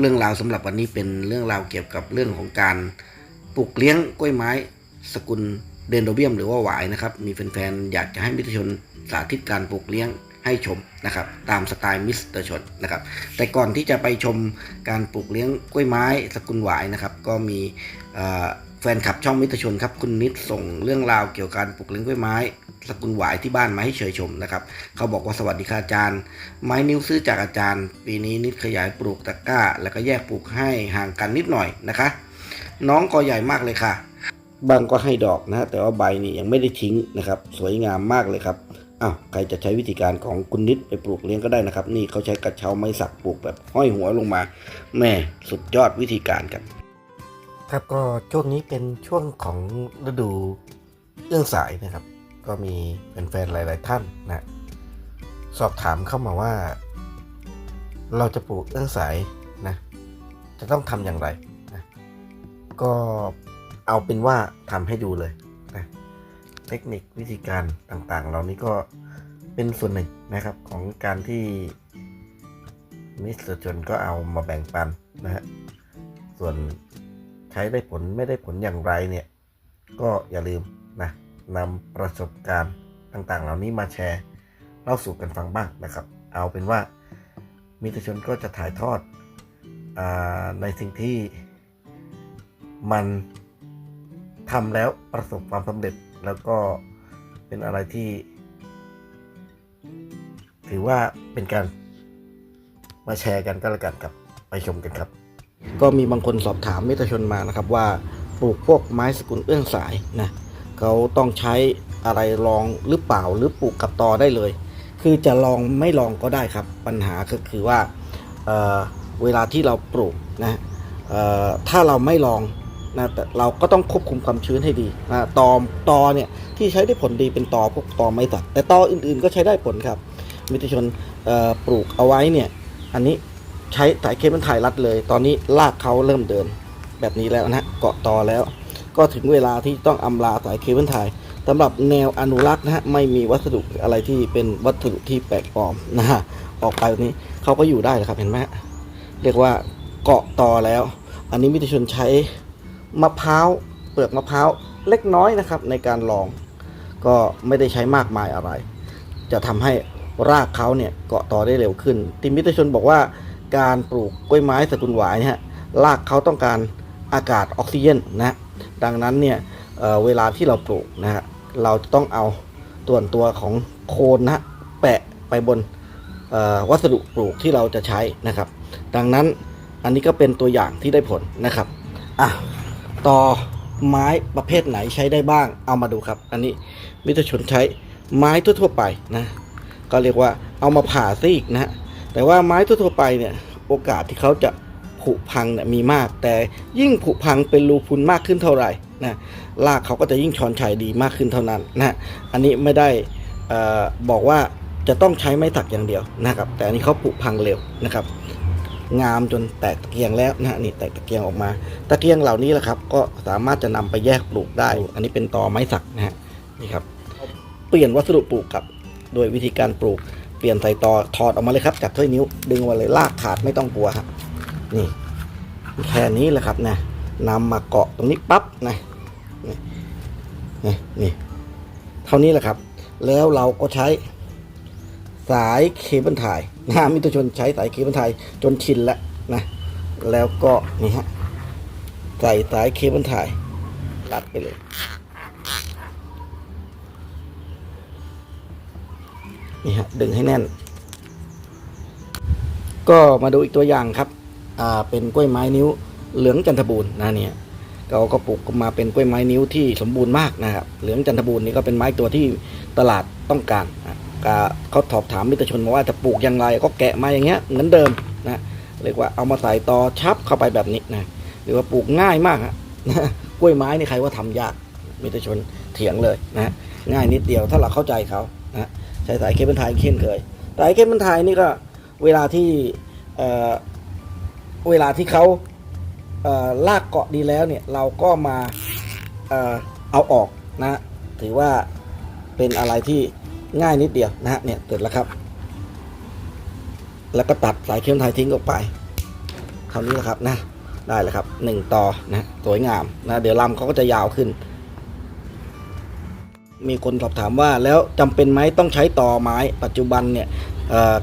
เรื่องราวสำหรับวันนี้เป็นเรื่องราวเกี่ยวกับเรื่องของการปลูกเลี้ยงกล้วยไม้ สกุลเดนโดเบียมหรือว่าหวายนะครับ มีแฟนๆอยากจะให้มิตรชนสาธิตการปลูกเลี้ยงให้ชมนะครับตามสไตล์มิสเตอร์ชนนะครับแต่ก่อนที่จะไปชมการปลูกเลี้ยงกล้วยไม้สกุลหวายนะครับก็มีอ่อแฟนคลับช่องมิตรชนครับคุณนิดส่งเรื่องราวเกี่ยวกับการปลูกเลี้ยงกล้วยไม้ สกุลหวายที่บ้านมาให้เชยชมนะครับ เขาบอกว่าสวัสดีค่ะอาจารย์ ไม้นิ้วซื้อจากอาจารย์ ปีนี้นิดขยายปลูกตะกร้า แล้วก็แยกปลูกให้ห่างกันนิดหน่อยนะคะ น้องก็ใหญ่มากเลยค่ะบางก็ให้ดอกนะแต่ว่าใบนี่ยังไม่ได้ทิ้งนะครับ สวยงามมากเลยครับอ้าวใครจะใช้วิธีการของคุณนิดไปปลูกเลี้ยงก็ได้นะครับ นี่เขาใช้กระเช้าไม้สักปลูกแบบห้อยหัวลงมาแม่สุดยอดวิธีการกัน ครับก็ช่วงนี้เป็นช่วงของฤดูเอื้องสายนะครับ ก็มีแฟนๆหลาย ๆท่านนะสอบถามเข้ามาว่า เราจะปลูกเอื้องสายนะจะต้องทำอย่างไรนะก็เอาเป็นว่าทำให้ดูเลยนะเทคนิควิธีการต่างๆ เหล่านี้ก็เป็นส่วนหนึ่งนะครับของการที่มิสเตอร์จนก็เอามาแบ่งปันนะฮะส่วน ช้ได้ผลไม่ได้ผลอย่างไรเนี่ย ก็อย่าลืมนะนำประสบการณ์ต่างๆ เหล่านี้มาแชร์เล่าสู่กันฟังบ้างนะครับ เอาเป็นว่ามิตรชนก็จะถ่ายทอดอในสิ่งที่มันทำแล้วประสบความสำเร็จแล้วก็เป็นอะไรที่ ถือว่าเป็นการมาแชร์กันก็แล้วกันครับไปชมกันครับ ก็มีบางคนสอบถามมิตรชนมานะครับว่าปลูกพวกไม้สกุลเอื้องสายนะเขาต้องใช้อะไรลองหรือเปล่าหรือปลูกกับตอได้เลย คือจะลองไม่ลองก็ได้ครับ ปัญหาก็คือว่าเเวลาที่เราปลูกนะถ้าเราไม่ลองนะแต่เราก็ต้องควบคุมความชื้นให้ดีนะตอตอเนี่ยที่ใช้ได้ผลดีเป็นตอพวกตอไม้สักแต่ตออื่นๆก็ใช้ได้ผลครับมิตรชนปลูกเอาไว้เนี่ยอันนี้ ใช้สายเคเบิลไทยรัดเลย ตอนนี้รากเขาเริ่มเดินแบบนี้แล้วนะเกาะต่อแล้ว ก็ถึงเวลาที่ต้องอำลาสายเคเบิลไทยสำหรับแนวอนุรักษ์นะฮะไม่มีวัสดุอะไรที่เป็นวัสดุที่แปลกปลอมนะฮะออกไปแบบนี้เขาก็อยู่ได้แหละครับเห็นไหมฮะเรียกว่าเกาะต่อแล้ว อันนี้มิตรชนใช้มะพร้าวเปลือกมะพร้าวเล็กน้อยนะครับ ในการลองก็ไม่ได้ใช้มากมายอะไร จะทำให้รากเขาเนี่ยเกาะต่อได้เร็วขึ้นทีมมิตรชนบอกว่า การปลูกกล้วยไม้สกุลหวายเนี่ยฮะรากเขาต้องการอากาศออกซิเจนนะดังนั้นเนี่ยเเวลาที่เราปลูกนะฮะเราจะต้องเอาตัวนตัวของโคนนะแปะไปบนวัสดุปลูกที่เราจะใช้นะครับ ดังนั้นอันนี้ก็เป็นตัวอย่างที่ได้ผลนะครับอะต่อไม้ประเภทไหนใช้ได้บ้างเอามาดูครับ อันนี้มิตรชนใช้ไม้ทั่วๆไปนะก็เรียกว่าเอามาผ่าซีกนะฮะ แต่ว่าไม้ทั่วไปเนี่ยโอกาสที่เขาจะผุพังเนี่ยมีมาก แต่ยิ่งผุพังเป็นรูพุนมากขึ้นเท่าไหร่นะรากเขาก็จะยิ่งชอนชัยดีมากขึ้นเท่านั้นนะฮะอันนี้ไม่ได้อ่อบอกว่าจะต้องใช้ไม้สักอย่างเดียวนะครับ แต่อันนี้เขาผุพังเร็วนะครับ งามจนแตกตะเกียงแล้วนะนี่แตกตะเกียงออกมา ตะเกียงเหล่านี้แหละครับ ก็สามารถจะนำไปแยกปลูกได้ อันนี้เป็นตอไม้สักนะฮะนี่ครับเปลี่ยนวัสดุปลูกครับโดยวิธีการปลูก ลี่ยนใส่ต่อถอดออกมาเลยครับจับถ้วยนิ้ว ดึงมาเลยลากขาดไม่ต้องกลัวครับนี่แค่นี้แหละครับนะนำมาเกาะตรงนี้ปั๊บนะนี่นี่เท่านี้แหละครับ แล้วเราก็ใช้สายเคเบิลไทยนะมิตรชนใช้สายเคเบิลไทยจนชินแล้วนะ แล้วก็นี่ฮะใส่สายเคเบิลไทยตัดไปเลย นี่ฮะดึงให้แน่น ก็มาดูอีกตัวอย่างครับอ่าเป็นกล้วยไม้นิ้วเหลืองจันทบูรณ์นะเนี่ยเราก็ปลูกมาเป็นกล้วยไม้นิ้วที่สมบูรณ์มากนะครับ เหลืองจันทบูรณ์นี่ก็เป็นไม้ตัวที่ตลาดต้องการนะก็เขาสอบถามมิตรชนมาว่าจะปลูกอย่างไรก็แกะมาอย่างเงี้ยเหมือนเดิมนะเรียกว่าเอามาใส่ตอชับเข้าไปแบบนี้นะหรือว่าปลูกง่ายมากฮะกล้วยไม้นี่ใครว่าทำยากมิตรชนเถียงเลยนะง่ายนิดเดียวถ้าเราเข้าใจเขา ใช้สายเคเบิลไทยเช่นเคยสายเคเบิลไทยนี่ก็เวลาที่เเวลาที่เขาเลากเกาะดีแล้วเนี่ยเราก็มาเอเอาออกนะถือว่าเป็นอะไรที่ง่ายนิดเดียวนะฮะเนี่ยเสร็จแล้วครับ แล้วก็ตัดสายเคเบิลไทยทิ้งออกไปคท่านี้แหละครับนะได้แล้วครับหนึ่งต่อนะสวยงามนะเดี๋ยวลำเขาก็จะยาวขึ้น มีคนสอบถามว่าแล้วจำเป็นไหมต้องใช้ต่อไม้ ปัจจุบันเนี่ย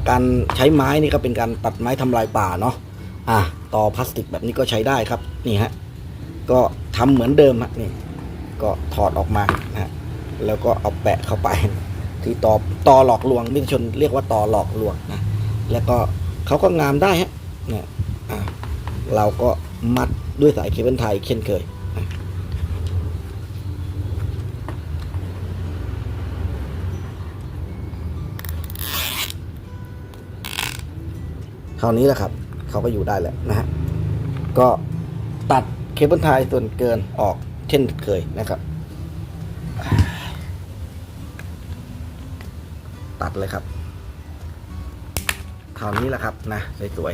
การใช้ไม้นี่ก็เป็นการตัดไม้ทำลายป่าเนาะอะต่อพลาสติกแบบนี้ก็ใช้ได้ครับนี่ฮะก็ทำเหมือนเดิมฮะนี่ก็ถอดออกมานะฮะแล้วก็เอาแปะเข้าไปที่ต่อต่อหลอกลวงมิตรชนเรียกว่าต่อหลอกลวงนะแล้วก็เขาก็งามได้ฮะเนี่ยอะเราก็มัดด้วยสายเคเบิลไทยเช่นเคย คราวนี้แหละครับเขาก็อยู่ได้แล้วนะฮะก็ตัดเคเบิลไทยส่วนเกินออกเช่นเคยนะครับ ตัดเลยครับคราวนี้แหละครับนะสวย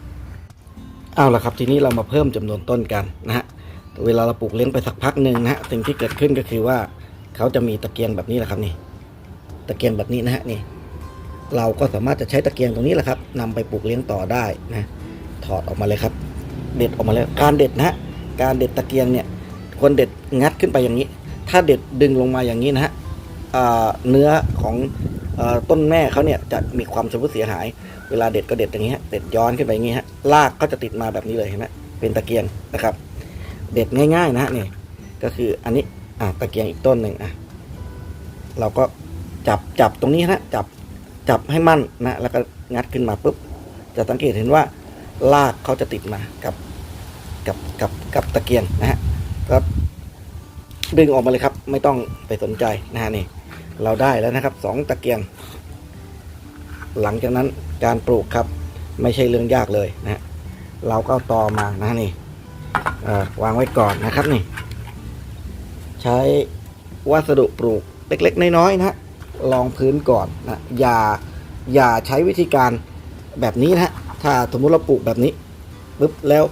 ๆเอาละครับทีนี้เรามาเพิ่มจำนวนต้นกันนะฮะเวลาเราปลูกเลี้ยงไปสักพักหนึ่งนะฮะสิ่งที่เกิดขึ้นก็คือว่าเขาจะมีตะเกียงแบบนี้แหละครับนี่ ตะเกียงแบบนี้นะฮะนี่ เราก็สามารถจะใช้ตะเกียงตรงนี้แหละครับนำไปปลูกเลี้ยงต่อได้นะถอดออกมาเลยครับ เด็ดออกมาเลยการเด็ดนะฮะการเด็ดตะเกียงเนี่ยควรเด็ดงัดขึ้นไปอย่างนี้ ถ้าเด็ดดึงลงมาอย่างนี้นะฮะเนื้อของอต้นแม่เขาเนี่ยจะมีความชำรุดเสียหาย เวลาเด็ดก็เด็ดอย่างนี้ฮะเด็ดย้อนขึ้นไปอย่างนี้ฮะรากก็จะติดมาแบบนี้เลยเห็นไหมเป็นตะเกียงนะครับ เด็ดง่ายๆนะฮะนี่ก็คืออันนี้อะตะเกียงอีกต้นหนึ่งอะเราก็จับจับตรงนี้นะจับ จับให้มั่นนะแล้วก็งัดขึ้นมาปุ๊บ จะสังเกตเห็นว่าลากเขาจะติดมากับกับกับกับตะเกียงนะฮะก็ดึงออกมาเลยครับ ไม่ต้องไปสนใจนะฮะนี่ เราได้แล้วนะครับสองตะเกียง หลังจากนั้นการปลูกครับ ไม่ใช่เรื่องยากเลยนะฮะเราก็เอาตอมานะนี่วางไว้ก่อนนะครับนี่ ใช้วัสดุปลูกเล็กๆน้อยๆนะฮะ ลองพื้นก่อนนะอย่าอย่าใช้วิธีการแบบนี้นะฮะถ้าสมมุติเราปลูกแบบนี้ปุ๊บแล้ว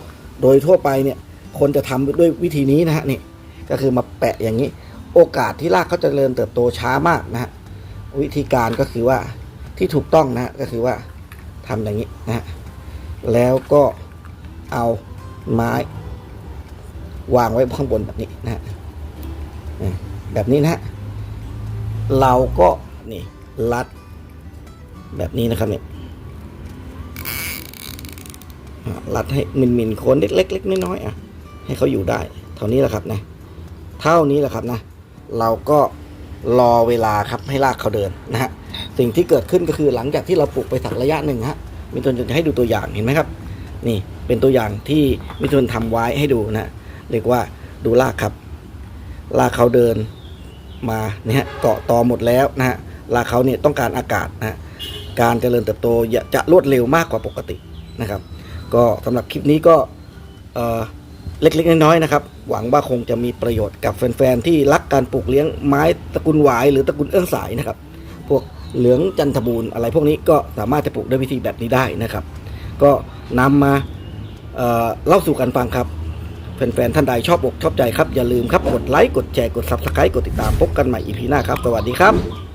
โดยทั่วไปเนี่ยคนจะทำด้วยวิธีนี้นะฮะนี่ก็คือมาแปะอย่างนี้ โอกาสที่รากเขาจะเจริญเติบโตช้ามากนะฮะวิธีการก็คือว่าที่ถูกต้องนะก็คือว่าทำอย่างนี้นะฮะแล้วก็เอาไม้ วางไว้ข้างบนแบบนี้นะฮะแบบนี้นะฮะ เราก็นี่รัดแบบนี้นะครับเนี่ยรัดให้มินมินโคนเล็กๆเล็กน้อยๆอะ ให้เขาอยู่ได้ เท่านี้แหละครับนะ เท่านี้แหละครับนะ เราก็รอเวลาครับให้รากเขาเดินนะฮะ สิ่งที่เกิดขึ้นก็คือหลังจากที่เราปลูกไปสักระยะหนึ่งฮะ มิทนจะให้ดูตัวอย่างเห็นไหมครับ นี่เป็นตัวอย่างที่มิทนทำไว้ให้ดูนะ เรียกว่าดูรากครับรากเขาเดิน มาเนี่ยเกาะตอหมดแล้วนะฮะราเขาเนี่ยต้องการอากาศนะการเจริญเติบโตจะรวดเร็วมากกว่าปกตินะครับ ก็สำหรับคลิปนี้ก็เล็กๆน้อยๆนะครับ หวังว่าคงจะมีประโยชน์กับแฟนๆที่รักการปลูกเลี้ยงไม้ตระกูลหวายหรือตระกูลเอื้องสายนะครับ พวกเหลืองจันทบูรณ์อะไรพวกนี้ก็สามารถจะปลูกด้วยวิธีแบบนี้ได้นะครับ ก็นำมาเเล่าสู่กันฟังครับ แฟนๆ ท่านใดชอบอกชอบใจครับ อย่าลืมครับ กดไลค์ กดแชร์ กด subscribe กดติดตามพบกันใหม่อีพีหน้าครับ สวัสดีครับ